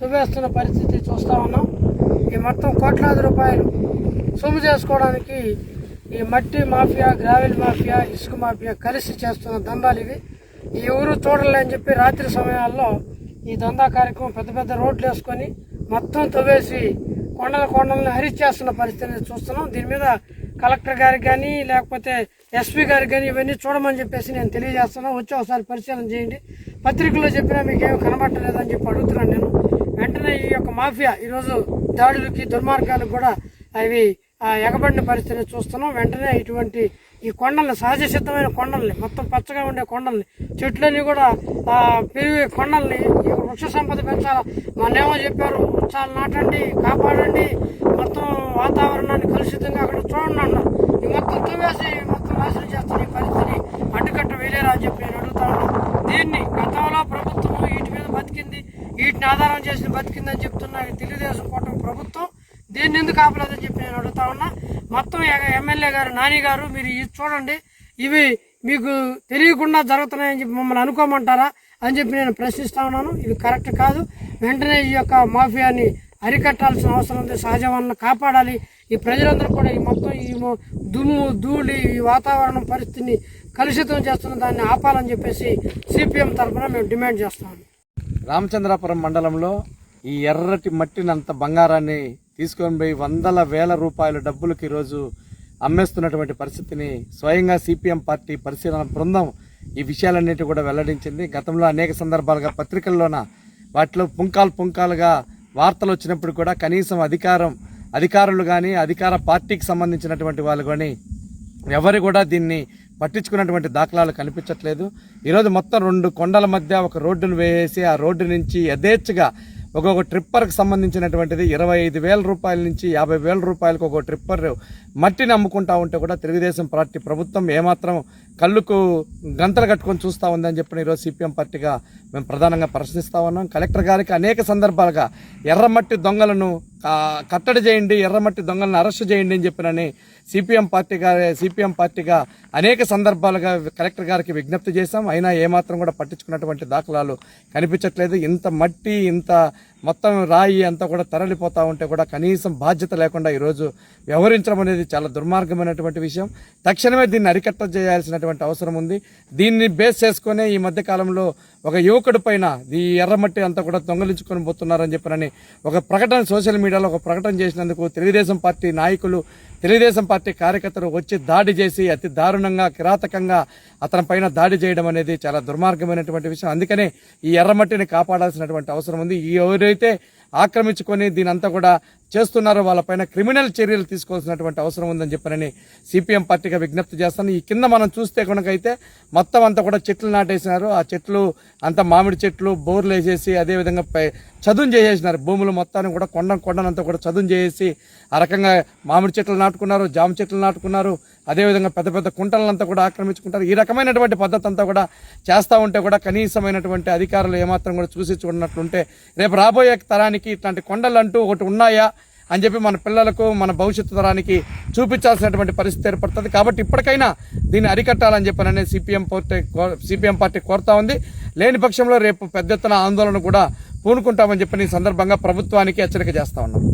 తువ్వేస్తున్న పరిస్థితి చూస్తా ఉన్నాం. ఈ మొత్తం కోట్లాది రూపాయలు సొమ్ము చేసుకోవడానికి ఈ మట్టి మాఫియా గ్రావెల్ మాఫియా ఇసుక మాఫియా కలిసి చేస్తున్న దందాలు ఇవి. ఈ ఊరు చూడలేని చెప్పి రాత్రి సమయాల్లో ఈ దందా కార్యక్రమం పెద్ద పెద్ద రోడ్లు వేసుకొని మొత్తం తవ్వేసి కొండల కొండలను హరిచేస్తున్న పరిస్థితిని చూస్తున్నాం. దీని మీద కలెక్టర్ గారికి కానీ లేకపోతే ఎస్పీ గారికి కానీ ఇవన్నీ చూడమని చెప్పేసి నేను తెలియజేస్తున్నాను వచ్చి ఒకసారి పరిశీలన చేయండి. పత్రికల్లో చెప్పినా మీకు ఏమి కనబట్టలేదని చెప్పి అడుగుతున్నాను నేను. వెంటనే ఈ యొక్క మాఫియా ఈరోజు దాడులకి దుర్మార్గాలకు కూడా అవి ఆ, ఎగబడిన పరిస్థితిని చూస్తున్నాం. వెంటనే ఇటువంటి ఈ కొండల్ని సహజ సిద్ధమైన కొండల్ని మొత్తం పచ్చగా ఉండే కొండల్ని చెట్లన్నీ కూడా పెరిగే కొండల్ని ఈ వృక్ష సంపద పెంచాలా? మనేమో చెప్పారు వృక్షాలు నాటండి కాపాడండి మొత్తం వాతావరణాన్ని కలుషితంగా అక్కడ చూడండి అన్నారు ఈ మొత్తం తవ్వేసి మొత్తం నాశనం చేస్తున్న ఈ పరిస్థితిని అడ్డుకట్ట వేలేరా అని చెప్పి నేను అడుగుతాను దీన్ని గతంలో ప్రభుత్వం వీటి మీద బతికింది వీటిని ఆధారం చేసి బతికిందని చెప్తున్నా తెలుగుదేశం దీన్ని ఎందుకు ఆపలేదని చెప్పి నేను అడుగుతా ఉన్నా. మొత్తం ఎమ్మెల్యే గారు నాని గారు మీరు ఇది చూడండి. ఇవి మీకు తెలియకుండా జరుగుతున్నాయని చెప్పి మమ్మల్ని అనుకోమంటారా అని చెప్పి నేను ప్రశ్నిస్తా ఉన్నాను. ఇది కరెక్ట్ కాదు. వెంటనే ఈ యొక్క మాఫియాని అరికట్టాల్సిన అవసరం ఉంది. సహజ వనరులను కాపాడాలి. ఈ ప్రజలందరూ కూడా ఈ మొత్తం ఈ దుమ్ము ధూళి ఈ వాతావరణం పరిస్థితిని కలుషితం చేస్తున్న దాన్ని ఆపాలని చెప్పేసి సిపిఎం తరఫున మేము డిమాండ్ చేస్తాము రామచంద్రాపురం మండలంలో ఈ ఎర్రటి మట్టినంత బంగారాన్ని తీసుకొని పోయి వందల వేల రూపాయల డబ్బులకు ఈరోజు అమ్మేస్తున్నటువంటి పరిస్థితిని స్వయంగా సిపిఎం పార్టీ పరిశీలన బృందం ఈ విషయాలన్నిటి కూడా వెల్లడించింది. గతంలో అనేక సందర్భాలుగా పత్రికల్లోన వాటిలో పుంకాలు పుంకాలుగా వార్తలు వచ్చినప్పుడు కూడా కనీసం అధికారం అధికారులు కానీ అధికార పార్టీకి సంబంధించినటువంటి వాళ్ళు కానీ ఎవరు కూడా దీన్ని పట్టించుకున్నటువంటి దాఖలాలు కనిపించట్లేదు. ఈరోజు మొత్తం రెండు కొండల మధ్య ఒక రోడ్డును వేసి ఆ రోడ్డు నుంచి యథేచ్ఛగా ఒక్కొక్క ట్రిప్పర్కి సంబంధించినటువంటిది ఇరవై ఐదు వేల రూపాయల నుంచి యాభై వేల రూపాయలకు ఒక ట్రిప్పర్ మట్టిని అమ్ముకుంటా ఉంటే కూడా తెలుగుదేశం పార్టీ ప్రభుత్వం ఏమాత్రం కళ్ళుకు గంతలు కట్టుకొని చూస్తూ ఉందని చెప్పిన ఈరోజు సిపిఎం పార్టీగా మేము ప్రధానంగా ప్రశ్నిస్తా ఉన్నాం. కలెక్టర్ గారికి అనేక సందర్భాలుగా ఎర్రమట్టి దొంగలను కట్టడి చేయండి ఎర్రమట్టి దొంగలను అరెస్ట్ చేయండి అని చెప్పినని సిపిఎం పార్టీ గారి సిపిఎం పార్టీగా అనేక సందర్భాలుగా కలెక్టర్ గారికి విజ్ఞప్తి చేశాం. అయినా ఏమాత్రం కూడా పట్టించుకున్నటువంటి దాఖలాలు కనిపించట్లేదు. ఇంత మట్టి ఇంత మొత్తం రాయి అంతా కూడా తరలిపోతూ ఉంటే కూడా కనీసం బాధ్యత లేకుండా ఈరోజు వ్యవహరించడం అనేది చాలా దుర్మార్గమైనటువంటి విషయం. తక్షణమే దీన్ని అరికట్ట చేయాల్సినటువంటి అవసరం ఉంది. దీన్ని బేస్ చేసుకునే ఈ మధ్య కాలంలో ఒక యువకుడి పైన ఈ ఎర్రమట్టి అంతా కూడా దొంగలించుకొని పోతున్నారని చెప్పనని ఒక ప్రకటన సోషల్ మీడియాలో ఒక ప్రకటన చేసినందుకు తెలుగుదేశం పార్టీ నాయకులు తెలుగుదేశం పార్టీ కార్యకర్తలు వచ్చి దాడి చేసి అతి దారుణంగా కిరాతకంగా అతని పైన దాడి చేయడం అనేది చాలా దుర్మార్గమైనటువంటి విషయం. అందుకనే ఈ ఎర్రమట్టిని కాపాడాల్సినటువంటి అవసరం ఉంది. ఈ ఎవరైతే ఆక్రమించుకొని దీని అంతా కూడా చేస్తున్నారో. వాళ్ళపైన క్రిమినల్ చర్యలు తీసుకోవాల్సినటువంటి అవసరం ఉందని చెప్పారని సిపిఎం పార్టీగా విజ్ఞప్తి చేస్తాను. ఈ కింద మనం చూస్తే కనుకైతే మొత్తం అంతా కూడా చెట్లు నాటేసినారు. ఆ చెట్లు అంతా మామిడి చెట్లు బోర్లు వేసేసి అదేవిధంగా పై చదును చేసేసినారు. భూములు మొత్తాన్ని కూడా కొండ కొండనంతా కూడా చదును చేసేసి ఆ రకంగా మామిడి చెట్లు నాటుకున్నారు జామ చెట్లు నాటుకున్నారు. అదేవిధంగా పెద్ద పెద్ద కుంటలంతా కూడా ఆక్రమించుకుంటారు. ఈ రకమైనటువంటి పద్ధతి అంతా కూడా చేస్తూ ఉంటే కూడా కనీసమైనటువంటి అధికారులు ఏమాత్రం కూడా చూసి చూడనట్లుంటే రేపు రాబోయే తరానికి ఇట్లాంటి కొండలు అంటూ ఒకటి ఉన్నాయా అని చెప్పి మన పిల్లలకు మన భవిష్యత్తు తరానికి చూపించాల్సినటువంటి పరిస్థితి ఏర్పడుతుంది. కాబట్టి ఇప్పటికైనా దీన్ని అరికట్టాలని చెప్పననే సిపిఎం పార్టీ సిపిఎం పార్టీ కోరుతా ఉంది. లేని పక్షంలో రేపు పెద్ద ఎత్తున ఆందోళన కూడా పూనుకుంటామని చెప్పి ఈ సందర్భంగా ప్రభుత్వానికి హెచ్చరిక చేస్తా ఉన్నాం.